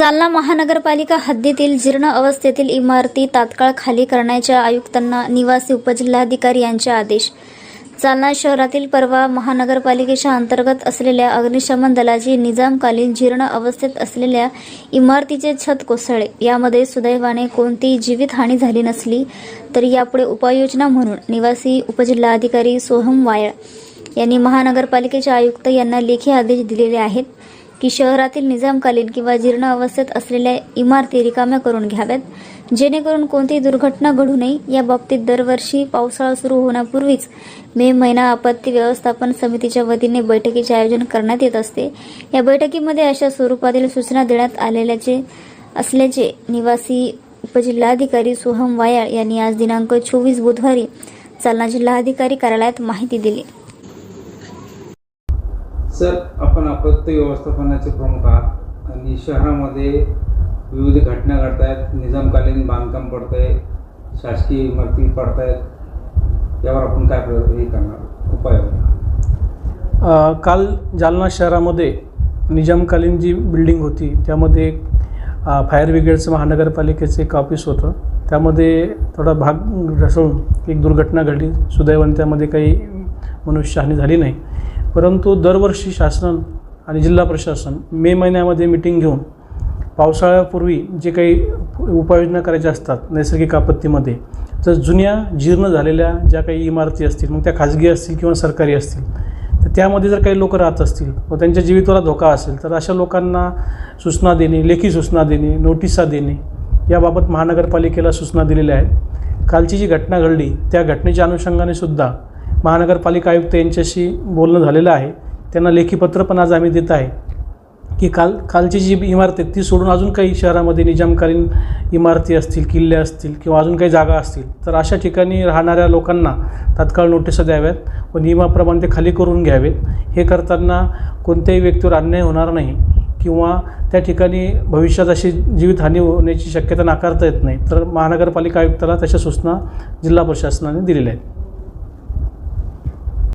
जालना महानगरपालिका हद्दीतील जीर्ण अवस्थेतील इमारती तात्काळ खाली करण्याच्या आयुक्तांना निवासी उपजिल्हाधिकारी यांचे आदेश. जालना शहरातील परवा महानगरपालिकेच्या अंतर्गत असलेल्या अग्निशमन दलाची निजामकालीन जीर्ण अवस्थेत असलेल्या इमारतीचे छत कोसळले. यामध्ये सुदैवाने कोणतीही जीवितहानी झाली नसली तरी यापुढे उपाययोजना म्हणून निवासी उपजिल्हाधिकारी सोहम वायळ यांनी महानगरपालिकेचे आयुक्त यांना लेखी आदेश दिलेले आहेत. की शहरातील निजामकालीन किंवा जीर्ण अवस्थेत असलेल्या इमारती रिकाम्या करून घ्याव्यात. जेणेकरून कोणतीही दुर्घटना घडू नये. या बाबतीत दरवर्षी पावसाळा सुरू होण्यापूर्वीच मे महिना आपत्ती व्यवस्थापन समितीच्या वतीने बैठकीचे आयोजन करण्यात येत असते. या बैठकीमध्ये अशा स्वरूपातील सूचना देण्यात आलेल्याचे असल्याचे निवासी उपजिल्हाधिकारी सोहम वायाळ यांनी आज दिनांक चोवीस बुधवारी जालना जिल्हाधिकारी कार्यालयात माहिती दिली. सर आपण आपत्ती व्यवस्थापनाचे प्रमुख आहात आणि शहरामध्ये विविध घटना घडत आहेत निजामकालीन बांधकाम पडत आहे शासकीय इमारती पडत आहेत यावर आपण काय हे करणार? उपाय काल जालना शहरामध्ये निजामकालीन जी बिल्डिंग होती त्यामध्ये फायर ब्रिगेडचं महानगरपालिकेचं एक ऑफिस होतं. त्यामध्ये थोडा भाग ढसळून एक दुर्घटना घडली. सुदैवान त्यामध्ये काही मनुष्यहानी झाली नाही. परंतु दरवर्षी शासन आणि जिल्हा प्रशासन मे महिन्यामध्ये मिटिंग घेऊन पावसाळ्यापूर्वी जे काही उपाययोजना करायच्या असतात नैसर्गिक आपत्तीमध्ये तर जुन्या जीर्ण झालेल्या ज्या काही इमारती असतील मग त्या खाजगी असतील किंवा सरकारी असतील तर त्यामध्ये जर काही लोक राहत असतील व त्यांच्या जीवितवाला धोका असेल तर अशा लोकांना सूचना देणे लेखी सूचना देणे नोटिसा देणे याबाबत महानगरपालिकेला सूचना दिलेल्या आहेत. कालची जी घटना घडली त्या घटनेच्या अनुषंगाने सुद्धा महानगरपालिका आयुक्त यांच्याशी बोलणं झालेलं आहे. त्यांना लेखीपत्र पण आज आम्ही देत आहे. की काल कालची जी इमारत आहे ती सोडून अजून काही शहरामध्ये निजामकालीन इमारती असतील किल्ले असतील किंवा अजून काही जागा असतील तर अशा ठिकाणी राहणाऱ्या लोकांना तात्काळ नोटिसा द्याव्यात व नियमाप्रमाणे ते खाली करून घ्यावेत. हे करताना कोणत्याही व्यक्तीवर अन्याय होणार नाही किंवा त्या ठिकाणी भविष्यात अशी जीवितहानी होण्याची शक्यता नाकारता येत नाही तर महानगरपालिका आयुक्ताला तशा सूचना जिल्हा प्रशासनाने दिलेल्या आहेत.